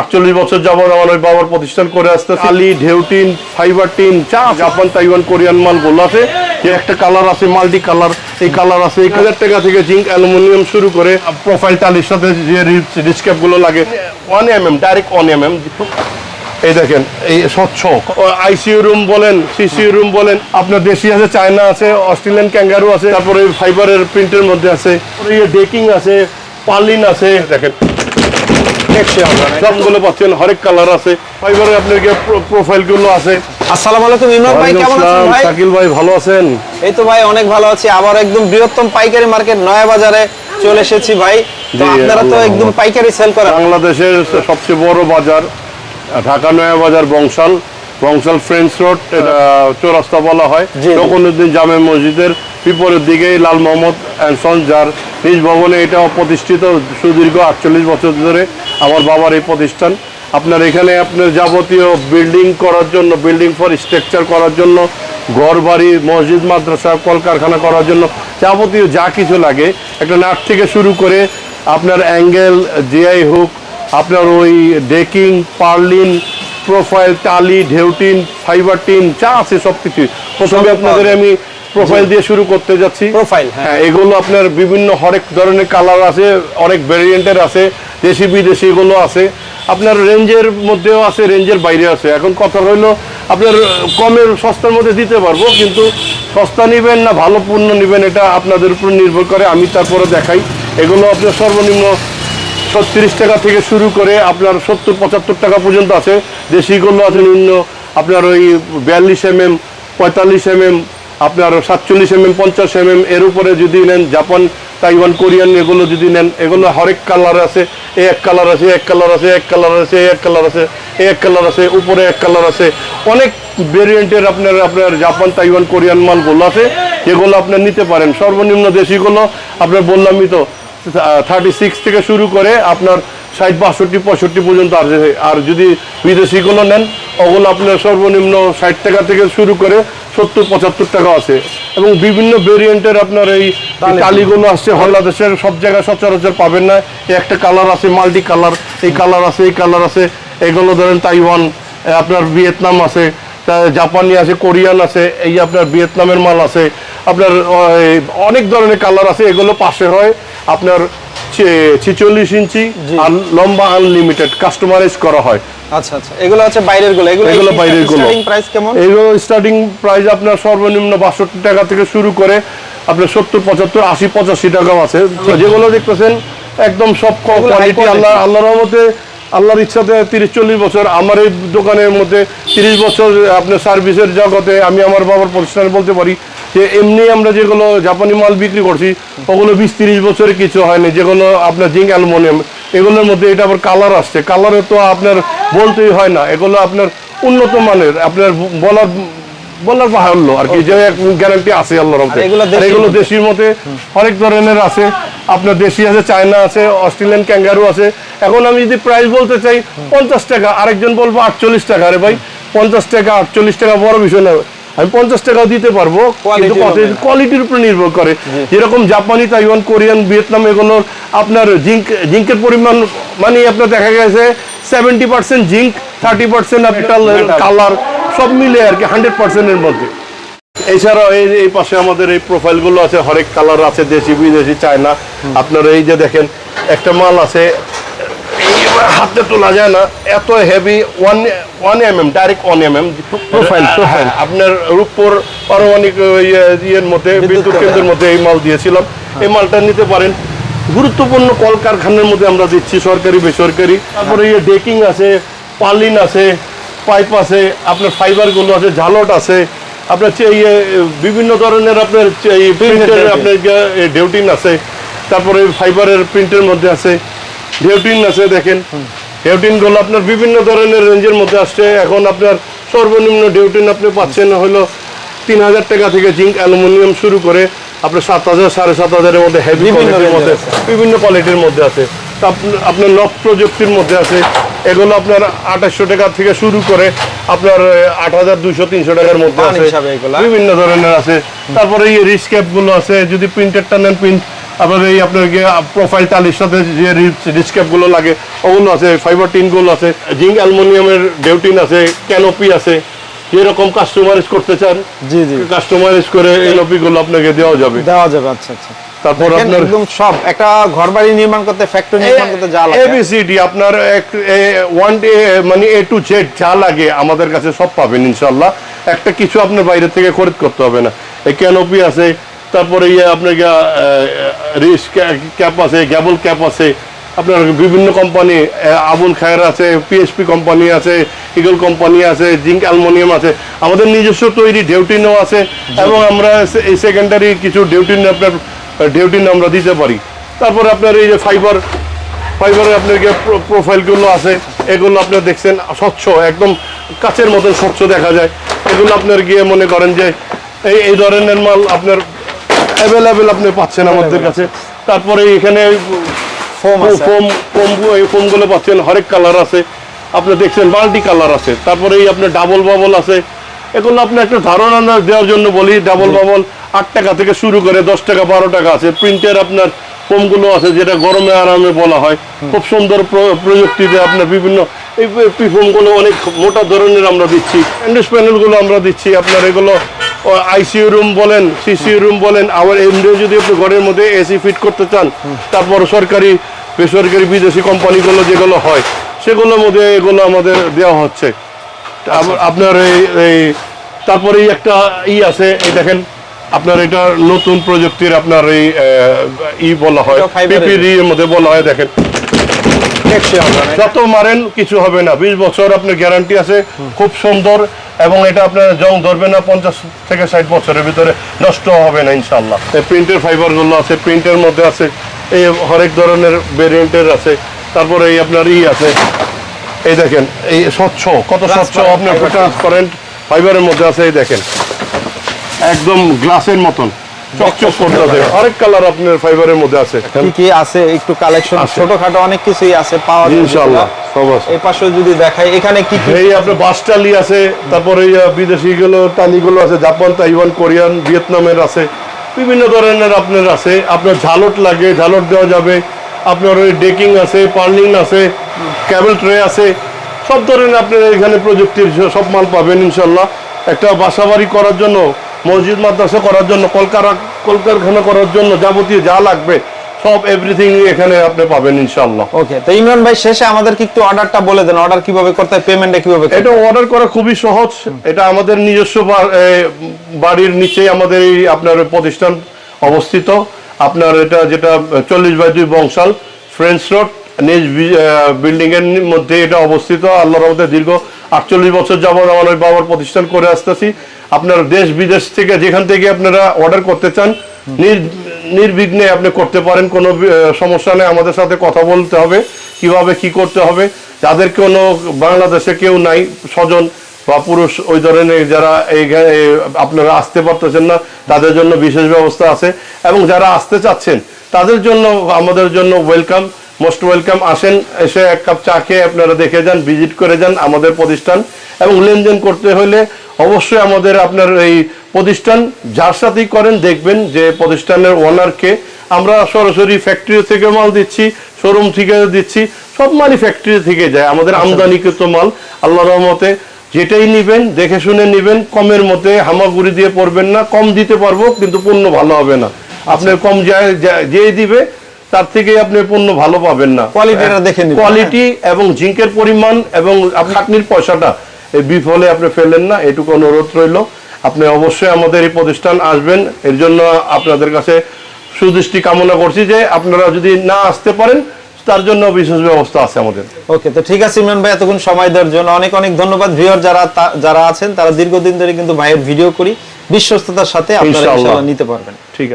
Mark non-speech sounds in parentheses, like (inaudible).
আটচল্লিশ বছর যাবত আমার ওই বাবার প্রতিষ্ঠান করে আসতে আলি ঢেউটিন ফাইবার টিন চা জাপান তাইওয়ান কোরিয়ান মালগুলো আছে। যে একটা কালার আছে মাল্টি কালার। এই কালার আছে এক হাজার টাকা থেকে জিঙ্ক অ্যালুমিনিয়াম শুরু করে প্রোফাইল টালির সাথে যে রিচগুলো লাগে। One M M direct one M M এই দেখেন এই স্বচ্ছ। আইসিইউ রুম বলেন সিসিইউ রুম বলেন। আপনার দেশি আছে চায়না আছে অস্ট্রেলিয়ান ক্যাঙ্গারু আছে। তারপরে ফাইবারের প্রিন্টের মধ্যে আছে। ডেকিং আছে পার্লিন আছে। দেখেন সবগুলো পাচ্ছেন হরেক কালার আছে। ফাইবারের আপনার প্রোফাইলগুলো আছে। আসসালামু আলাইকুম ইমরান ভাই কেমন আছেন ভাই? শাকিল ভাই ভালো আছেন? এই তো ভাই অনেক ভালো আছি। আবার একদম বৃহত্তম পাইকারি মার্কেট নয়া বাজারে চলে এসেছি ভাই। তো আপনারা তো একদম পাইকারি সেল করেন। বাংলাদেশের সবচেয়ে বড় বাজার ঢাকা নয়া বাজার বংশাল বংশাল ফ্রেন্ডস রোড চৌরাস্তা বলা হয়। জামে মসজিদের বিপরীত দিকে লাল মোহাম্মদ অ্যান্ড সন্স যার নিজ ভবনে এটা প্রতিষ্ঠিত সুদীর্ঘ আটচল্লিশ বছর ধরে। আমার বাবার এই প্রতিষ্ঠান। আপনার এখানে আপনার যাবতীয় বিল্ডিং করার জন্য বিল্ডিং ফর স্ট্রাকচার করার জন্য ঘর বাড়ি মসজিদ মাদ্রাসা কলকারখানা করার জন্য যাবতীয় যা কিছু লাগে একটা নাট থেকে শুরু করে আপনার অ্যাঙ্গেল জিআই হুক আপনার ওই ডেকিং পার্লিন প্রোফাইল টালি ঢেউটিন ফাইবার টিন যা আছে সব কিছু প্রথমে আপনাদের আমি প্রোফাইল দিয়ে শুরু করতে যাচ্ছি। প্রোফাইল হ্যাঁ। হ্যাঁ এগুলো আপনার বিভিন্ন হরেক ধরনের কালার আছে অনেক ভ্যারিয়েন্টের আছে দেশি বিদেশি এগুলো আছে। আপনার রেঞ্জের মধ্যেও আছে রেঞ্জের বাইরে আছে। এখন কথা হইল আপনার কমের সস্তার মধ্যে দিতে পারব কিন্তু সস্তা নেবেন না ভালো পণ্য নেবেন এটা আপনাদের উপর নির্ভর করে। আমি তারপরে দেখাই। এগুলো আপনার সর্বনিম্ন ছত্রিশ টাকা থেকে শুরু করে আপনার সত্তর পঁচাত্তর টাকা পর্যন্ত আছে। দেশিগুলো আছে নিম্ন আপনার ওই বিয়াল্লিশ এম এম পঁয়তাল্লিশ এম এম আপনার সাতচল্লিশ এম এম পঞ্চাশ এম এম এর উপরে যদি নেন, জাপান, তাইওয়ান, কোরিয়ান, এগুলো যদি নেন, এগুলো হরেক কালার আছে। এ এক কালার আছে এক কালার আছে এক কালার আছে এক কালার আছে এক কালার আছে, উপরে এক কালার আছে। অনেক ভেরিয়েন্টের আপনার আপনার জাপান, তাইওয়ান, কোরিয়ান মালগুলো আছে এগুলো আপনার নিতে পারেন। সর্বনিম্ন দেশিগুলো, আপনার বললামই তো থার্টি সিক্স থেকে শুরু করে আপনার ষাট বাষট্টি পঁয়ষট্টি পর্যন্ত আছে আর যদি বিদেশিগুলো নেন ওগুলো আপনার সর্বনিম্ন ষাট টাকা থেকে শুরু করে সত্তর পঁচাত্তর টাকা আছে। এবং বিভিন্ন ভেরিয়েন্টের আপনার এই টালিগুলো আসছে বাংলাদেশের সব জায়গায় সচরাচর পাবেন না। এই একটা কালার আছে মাল্টি কালার এই কালার আছে এই কালার আছে। এগুলো ধরেন তাইওয়ান আপনার ভিয়েতনাম আছে জাপানি আছে কোরিয়ান আছে এই আপনার ভিয়েতনামের মাল আছে। আপনার অনেক ধরনের কালার আছে এগুলো পাশে হয়। আপনার ছিচল্লিশ ইঞ্চি আর লম্বা আনলিমিটেড কাস্টমাইজ করা হয়। আচ্ছা আচ্ছা। এগুলো হচ্ছে বাইরেরগুলো। এগুলো এগুলো বাইরেরগুলো। স্টার্টিং প্রাইস কেমন? এইগুলো স্টার্টিং প্রাইস আপনার সর্বনিম্ন বাষট্টি টাকা থেকে শুরু করে আপনার সত্তর পঁচাত্তর আশি পঁচাশি টাকাও আছে। যেগুলো দেখতেছেন একদম সব কোয়ালিটি আল্লাহ আল্লাহর রহমতে আল্লাহর ইচ্ছাতে তিরিশ চল্লিশ বছর। আমার এই দোকানের মধ্যে তিরিশ বছর আপনার সার্ভিসের জগতে আমি আমার বাবার প্রতিষ্ঠানে বলতে পারি যে এমনি আমরা যেগুলো জাপানি মাল বিক্রি করছি ওগুলো বিশ তিরিশ বছরে কিছু হয়নি। যেগুলো আপনার জিঙ্ক অ্যালুমিনিয়াম এগুলোর মধ্যে এটা আবার কালার আসছে। কালারে তো আপনার বলতেই হয় না। এগুলো আপনার উন্নত মানের আপনার বলার বলার বাহুল্য আর কি। যে গ্যারান্টি আছে আল্লাহর এগুলো? দেশির মধ্যে অনেক ধরনের আছে। আপনার দেশি আছে চায়না আছে অস্ট্রেলিয়ান ক্যাঙ্গারু আছে। এখন আমি যদি প্রাইস বলতে চাই পঞ্চাশ টাকা আরেকজন বলব আটচল্লিশ টাকা। আরে ভাই পঞ্চাশ টাকা আটচল্লিশ টাকা বড় বিষয় না। আমি পঞ্চাশ টাকাও দিতে পারব কিন্তু কোয়ালিটির উপর নির্ভর করে। যেরকম জাপানি তাইওয়ান কোরিয়ান ভিয়েতনাম এগুলোর আপনার জিঙ্ক জিঙ্কের পরিমাণ মানে আপনার দেখা গেছে seventy percent zinc thirty percent আপনার কালার সব মিলে আর কি হান্ড্রেড পার্সেন্টের মধ্যে। এছাড়াও এই এই পাশে আমাদের এই প্রোফাইলগুলো আছে হরেক কালার আছে দেশি বিদেশি চায়না। আপনার এই যে দেখেন একটা মাল আছে হাতে তোলা যায় না এত heavy one one M M direct one M M profile profile আপনার রূপপুর পারমাণবিক ইয়ে- ইয়ের মধ্যে বিদ্যুৎ কেন্দ্রের মধ্যে এই মাল দিয়েছিলাম। এই মালটা নিতে পারেন। গুরুত্বপূর্ণ কলকারখানার মধ্যে আমরা দিচ্ছি সরকারি বেসরকারি। তারপরে ইয়ে ডেকিং আছে পালিন আছে পাইপ আছে আপনার ফাইবারগুলো আছে ঝালট আছে। আপনার ইয়ে বিভিন্ন ধরনের আপনার প্রিন্টের আপনার ডেউটিন আছে। তারপরে ফাইবারের প্রিন্টের মধ্যে আছে। ডেউটিন আছে দেখেন। ডেউটিনগুলো আপনার বিভিন্ন ধরনের রেঞ্জের মধ্যে আসছে। এখন আপনার সর্বনিম্ন ডেউটিন আপনি পাচ্ছেন হলো তিন হাজার টাকা থেকে জিঙ্ক অ্যালুমিনিয়াম শুরু করে আপনার সাত হাজার সাড়ে সাত হাজারের মধ্যে হেভি কোয়ালিটির মধ্যে বিভিন্ন কোয়ালিটির মধ্যে আছে। তা আপনার নক প্রযুক্তির মধ্যে আছে। এগুলো আপনার আঠাশশো টাকা থেকে শুরু করে আপনার আট হাজার দুইশো তিনশো টাকার মধ্যে আছে। বিভিন্ন ধরনের আছে। তারপরে এই রিচ ক্যাপগুলো আছে। যদি প্রিন্টেরটা নেন প্রিন্ট আবার এই আপনার প্রোফাইল টালির সাথে যে রিচক্যাপগুলো লাগে ওগুলো আছে ফাইবার টিনগুলো আছে জিঙ্ক অ্যালুমিনিয়ামের ডেউটিন আছে ক্যানোপি আছে যেরকম কাস্টমাইজ করতে চান জি জি। কাস্টমাইজ করে এনওপি গুলো আপনাকে দেওয়া যাবে। দেওয়া যাবে আচ্ছা আচ্ছা। তারপর আপনার একদম সব একটা ঘর বাড়ি নির্মাণ করতে ফ্যাক্টরি নির্মাণ করতে যা লাগে। এবিসিডি আপনার ওয়ান ডে মানে এ টু জেড যা লাগে আমাদের কাছে সব পাবেন ইনশাল্লাহ একটা কিছু আপনার বাইরে থেকে খরিদ করতে হবে না। এই ক্যানোপি আছে তারপরে ইয়ে আপনার রিস ক্যাপ আছে গ্যাবল ক্যাপ আছে আপনার বিভিন্ন কোম্পানি আবুল খায়ের আছে পিএসপি কোম্পানি আছে ইগল কোম্পানি আছে জিঙ্ক অ্যালমোনিয়াম আছে আমাদের নিজস্ব তৈরি ডেউটিনও আছে এবং আমরা এই সেকেন্ডারি কিছু ডেউটিন আপনার ডেউটিন আমরা দিতে পারি। তারপরে আপনার এই যে ফাইবার ফাইবারে আপনার গিয়ে প্রোফাইলগুলো আছে এগুলো আপনার দেখছেন স্বচ্ছ একদম কাচের মতো স্বচ্ছ দেখা যায়। এগুলো আপনার গিয়ে মনে করেন যে এই এই ধরনের মাল আপনার অ্যাভেলেবেল আপনি পাচ্ছেন আমাদের কাছে। তারপরে এখানে ফোম আছে। ফোম ফোম এই ফোমগুলো পাচ্ছেন হরেক কালার আছে। আপনি দেখছেন মাল্টি কালার আছে। তারপরে এই আপনার ডাবল বাবল আছে। এগুলো আপনি একটা ধারণা দেওয়ার জন্য বলি ডাবল বাবল আট টাকা থেকে শুরু করে দশ টাকা বারো টাকা আছে। প্রিন্টের আপনার ফোমগুলো আছে যেটা গরমে আরামে বলা হয়। খুব সুন্দর প্রযুক্তিতে আপনার বিভিন্ন এই ফোমগুলো অনেক মোটা ধরনের আমরা দিচ্ছি। অ্যান্ডেস প্যানেলগুলো আমরা দিচ্ছি। আপনার এগুলো আইসিইউ রুম বলেন সিসিউ রুম বলেন আবার এমনিও যদি আপনি ঘরের মধ্যে এসি ফিট করতে চান তারপর সরকারি বেসরকারি বিদেশি কোম্পানিগুলো যেগুলো হয় সেগুলোর মধ্যে এগুলো আমাদের দেওয়া হচ্ছে। আপনার এই এই তারপরে একটা ই আছে এই দেখেন আপনার এটা নতুন প্রযুক্তির আপনার এই ই বলা হয়। পিপিডি এর মধ্যে বলা হয় দেখেন। যত মারেন কিছু হবে না। বিশ বছর আপনার গ্যারান্টি আছে খুব সুন্দর এবং এটা আপনার জং ধরবে না পঞ্চাশ থেকে ষাট বছরের ভিতরে নষ্ট হবে না ইনশাল্লাহ প্রিন্টের ফাইবারগুলো আছে প্রিন্টের মধ্যে আছে এই হরেক ধরনের ভেরিয়েন্টের আছে তারপরে এই আপনার ই আছে। এই দেখেন এই স্বচ্ছ কত স্বচ্ছ আপনার ট্রান্সপারেন্ট ফাইবারের মধ্যে আছে এই দেখেন। একদম গ্লাসের মতন। চকচক হরেক (laughs) কালার আপনার ফাইবারের মধ্যে আছে। কি কি আছে? একটু কালেকশন আছে। ছোটখাটো অনেক কিছুই আছে পাওয়া যায় ইনশাল্লাহ সব আছে। এই পাশে যদি দেখাই এখানে কি কি এই আপনার বাস টালি আছে তারপরে বিদেশি গুলো টালিগুলো আছে জাপান তাইওয়ান কোরিয়ান ভিয়েতনামের আছে বিভিন্ন ধরনের আপনার আছে। আপনার ঝালট লাগে ঝালট দেওয়া যাবে। আপনার ওই ডেকিং আছে পার্লিং আছে ক্যাবেল ট্রে আছে। সব ধরনের আপনার এখানে প্রযুক্তির সব মাল পাবেন ইনশাল্লাহ একটা বাসাবাড়ি করার জন্য মসজিদ মাদ্রাসা করার জন্য কলকারা কলকারখানা করার জন্য যাবতীয় যা লাগবে সব এভরিথিং এখানে আপনি পাবেন ইনশাল্লাহ ওকে তো ইমরান ভাই শেষে আমাদেরকে একটু অর্ডারটা বলে দেন অর্ডার কীভাবে করতে হয় পেমেন্টটা কীভাবে এটা অর্ডার করা খুবই সহজ এটা আমাদের নিজস্ব বাড়ির নিচেই আমাদের এই আপনার প্রতিষ্ঠান অবস্থিত। আপনার এটা যেটা চল্লিশ বাই দুই বংশাল ফ্রেঞ্চ রোড নিজ বিল্ডিং এর মধ্যে এটা অবস্থিত। আল্লাহর রহমতে দীর্ঘ আটচল্লিশ বছর যাবত আমার ওই বাবার প্রতিষ্ঠান করে আসতেছি। আপনার দেশ বিদেশ থেকে যেখান থেকে আপনারা অর্ডার করতে চান নির- নির্বিঘ্নে আপনি করতে পারেন কোনো সমস্যা নেই। আমাদের সাথে কথা বলতে হবে কীভাবে কি করতে হবে। যাদের কোনো বাংলাদেশে কেউ নাই স্বজন বা পুরুষ ওই ধরনের যারা এই আপনারা আসতে পারতেছেন না তাদের জন্য বিশেষ ব্যবস্থা আছে। এবং যারা আসতে চাচ্ছেন তাদের জন্য আমাদের জন্য ওয়েলকাম মোস্ট ওয়েলকাম আসেন এসে এক কাপ চা খেয়ে আপনারা দেখে যান ভিজিট করে যান আমাদের প্রতিষ্ঠান। এবং লেনদেন করতে হলে অবশ্যই আমাদের আপনার এই প্রতিষ্ঠান যার সাথেই করেন দেখবেন যে প্রতিষ্ঠানের ওনারকে আমরা সরাসরি ফ্যাক্টরি থেকে মাল দিচ্ছি শোরুম থেকে দিচ্ছি সব মালই ফ্যাক্টরি থেকে যায়। আমাদের আমদানিকৃত মাল আল্লাহ রহমতে যেটাই নিবেন দেখে শুনে নিবেন কমের মধ্যে হামাগুড়ি দিয়ে পড়বেন না কম দিতে পারব কিন্তু পণ্য ভালো হবে না। আপনার কম যায় যা- যেই দিবে তার থেকে আপনি পণ্য ভালো পাবেন না। কোয়ালিটিটা দেখে নিবেন কোয়ালিটি এবং জিঙ্কের পরিমাণ এবং আপনার পয়সাটা এই বিফলে আপনি ফেলেন না এটুকু অনুরোধ রইল। আপনি অবশ্যই আমাদের এই প্রতিষ্ঠান আসবেন। এর জন্য আপনাদের কাছে সুদৃষ্টি কামনা করছি যে আপনারা যদি না আসতে পারেন তার জন্য বিশেষ ব্যবস্থা আছে আমাদের। ওকে তো ঠিক আছে ইমরান ভাই এতক্ষণ সময় দেওয়ার জন্য অনেক অনেক ধন্যবাদ। ভিউয়ার যারা যারা আছেন তারা দীর্ঘদিন ধরে কিন্তু ভাইয়ের ভিডিও করি। বিশ্বস্ততার সাথে আপনারা নিতে পারবেন। ঠিক আছে।